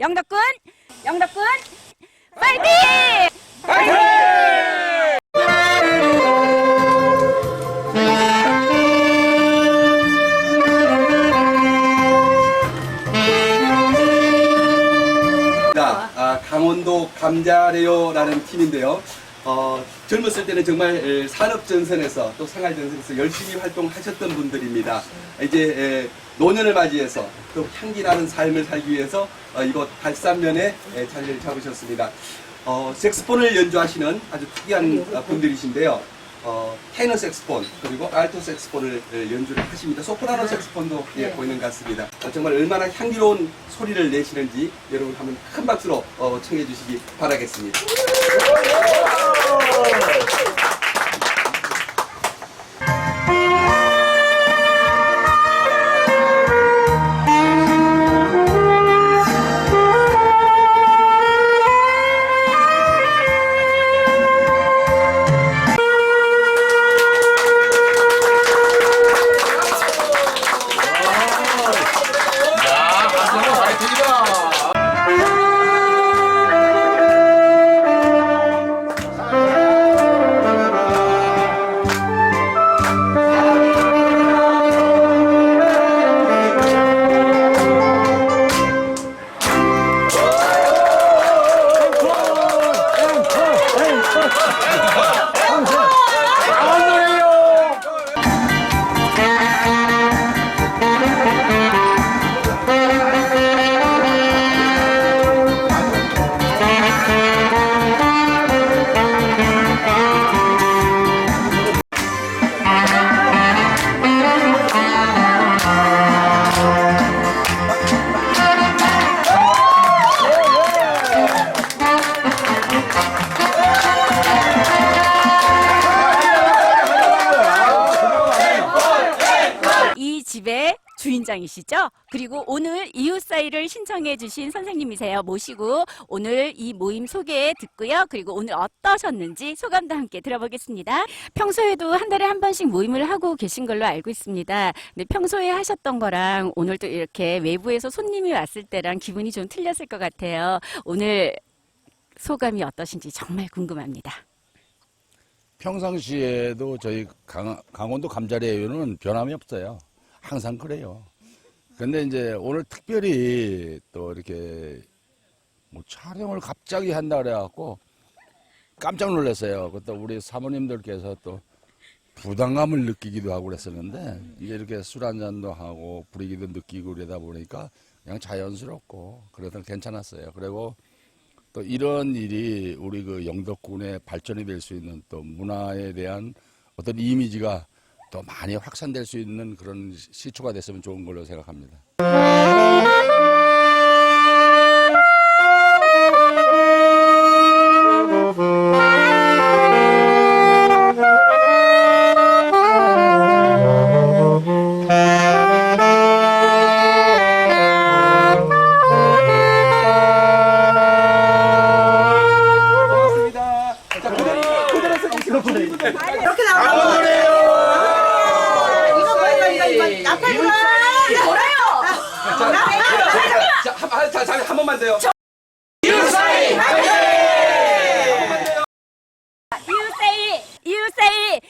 영덕군, 영덕군, 파이팅! 자, 아, 강원도 감자레요라는 팀인데요. 어, 젊었을 때는 정말 에, 산업전선에서 또 생활전선에서 열심히 활동하셨던 분들입니다. 이제 에, 노년을 맞이해서 또 향기 나는 삶을 살기 위해서 어, 이곳 달산면에 에, 자리를 잡으셨습니다. 어, 색스폰을 연주하시는 아주 특이한 어, 분들이신데요. 어, 테너 색스폰 그리고 알토 색스폰을 에, 연주를 하십니다. 소프라노 색스폰도 예, 보이는 것 같습니다. 어, 정말 얼마나 향기로운 소리를 내시는지 여러분 한번 큰 박수로 어, 청해 주시기 바라겠습니다. 집의 주인장이시죠? 그리고 오늘 이웃 사이를 신청해 주신 선생님이세요. 모시고 오늘 이 모임 소개 듣고요. 그리고 오늘 어떠셨는지 소감도 함께 들어보겠습니다. 평소에도 한 달에 한 번씩 모임을 하고 계신 걸로 알고 있습니다. 근데 평소에 하셨던 거랑 오늘 또 이렇게 외부에서 손님이 왔을 때랑 기분이 좀 틀렸을 것 같아요. 오늘 소감이 어떠신지 정말 궁금합니다. 평상시에도 저희 강, 강원도 감자레요는 변함이 없어요. 항상 그래요. 근데 이제 오늘 특별히 또 이렇게 뭐 촬영을 갑자기 한다 그래갖고 깜짝 놀랐어요. 그것도 우리 사모님들께서 또 부담감을 느끼기도 하고 그랬었는데 이제 이렇게 술 한잔도 하고 분위기도 느끼고 그러다 보니까 그냥 자연스럽고 그래도 괜찮았어요. 그리고 또 이런 일이 우리 그 영덕군의 발전이 될 수 있는 또 문화에 대한 어떤 이미지가 또 많이 확산될 수 있는 그런 시- 시초가 됐으면 좋은 걸로 생각합니다. 고맙습니다. 자, 그대로, 그대로 서주시고 분들 이렇게 나오는 뭐야 나타나요자한 번만 돼요. 이웃사이! 이웃사이! 이웃사이!